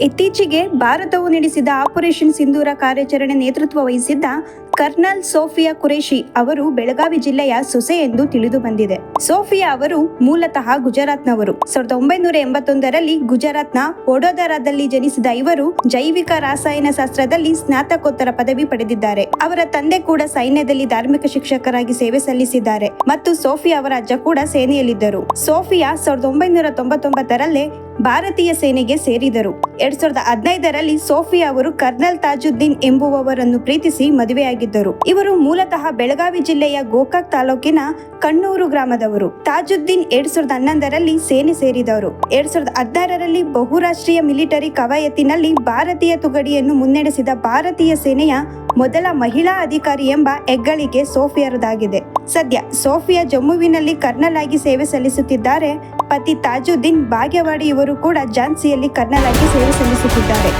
ಇತ್ತೀಚೆಗೆ ಭಾರತವು ನಡೆಸಿದ ಆಪರೇಷನ್ ಸಿಂಧೂರ ಕಾರ್ಯಾಚರಣೆ ನೇತೃತ್ವ ವಹಿಸಿದ್ದ ಕರ್ನಲ್ ಸೋಫಿಯಾ ಕುರೇಶಿ ಅವರು ಬೆಳಗಾವಿ ಜಿಲ್ಲೆಯ ಸೊಸೆ ಎಂದು ತಿಳಿದು ಬಂದಿದೆ. ಸೋಫಿಯಾ ಅವರು ಮೂಲತಃ ಗುಜರಾತ್ನವರು. ಸಾವಿರದ ಒಂಬೈನೂರ ಎಂಬತ್ತೊಂದರಲ್ಲಿ ಗುಜರಾತ್ನ ವಡೋದರಾದಲ್ಲಿ ಜನಿಸಿದ ಇವರು ಜೈವಿಕ ರಾಸಾಯನ ಶಾಸ್ತ್ರದಲ್ಲಿ ಸ್ನಾತಕೋತ್ತರ ಪದವಿ ಪಡೆದಿದ್ದಾರೆ. ಅವರ ತಂದೆ ಕೂಡ ಸೈನ್ಯದಲ್ಲಿ ಧಾರ್ಮಿಕ ಶಿಕ್ಷಕರಾಗಿ ಸೇವೆ ಸಲ್ಲಿಸಿದ್ದಾರೆ ಮತ್ತು ಸೋಫಿಯಾ ಅವರ ಅಜ್ಜ ಕೂಡ ಸೇನೆಯಲ್ಲಿದ್ದರು. ಸೋಫಿಯಾ ಸಾವಿರದ ಒಂಬೈನೂರ ತೊಂಬತ್ತೊಂಬತ್ತರಲ್ಲೇ ಭಾರತೀಯ ಸೇನೆಗೆ ಸೇರಿದರು. ಎರಡ್ ಸಾವಿರದ ಹದಿನೈದರಲ್ಲಿ ಸೋಫಿಯಾ ಅವರು ಕರ್ನಲ್ ತಾಜುದ್ದೀನ್ ಎಂಬುವವರನ್ನು ಪ್ರೀತಿಸಿ ಮದುವೆಯಾಗಿದ್ದರು. ಇವರು ಮೂಲತಃ ಬೆಳಗಾವಿ ಜಿಲ್ಲೆಯ ಗೋಕಾಕ್ ತಾಲೂಕಿನ ಕಣ್ಣೂರು ಗ್ರಾಮದವರು. ತಾಜುದ್ದೀನ್ ಎರಡ್ ಸಾವಿರದ ಹನ್ನೊಂದರಲ್ಲಿ ಸೇನೆ ಸೇರಿದವರು. ಎರಡ್ ಸಾವಿರದ ಹದಿನಾರರಲ್ಲಿ ಬಹುರಾಷ್ಟ್ರೀಯ ಮಿಲಿಟರಿ ಕವಾಯತಿನಲ್ಲಿ ಭಾರತೀಯ ತುಗಡಿಯನ್ನು ಮುನ್ನಡೆಸಿದ ಭಾರತೀಯ ಸೇನೆಯ ಮೊದಲ ಮಹಿಳಾ ಅಧಿಕಾರಿ ಎಂಬ ಹೆಗ್ಗಳಿಕೆ ಸೋಫಿಯಾರದಾಗಿದೆ. ಸದ್ಯ ಸೋಫಿಯಾ ಜಮ್ಮುವಿನಲ್ಲಿ ಕರ್ನಲ್ ಆಗಿ ಸೇವೆ ಸಲ್ಲಿಸುತ್ತಿದ್ದಾರೆ ಪತಿ ತಾಜುದ್ದೀನ್ ಭಾಗ್ಯವಾಡಿ ಇವರು ಕೂಡ ಝಾನ್ಸಿಯಲ್ಲಿ ಕರ್ನಲ್ ಆಗಿ ಸೇವೆ ಸಲ್ಲಿಸುತ್ತಿದ್ದಾರೆ.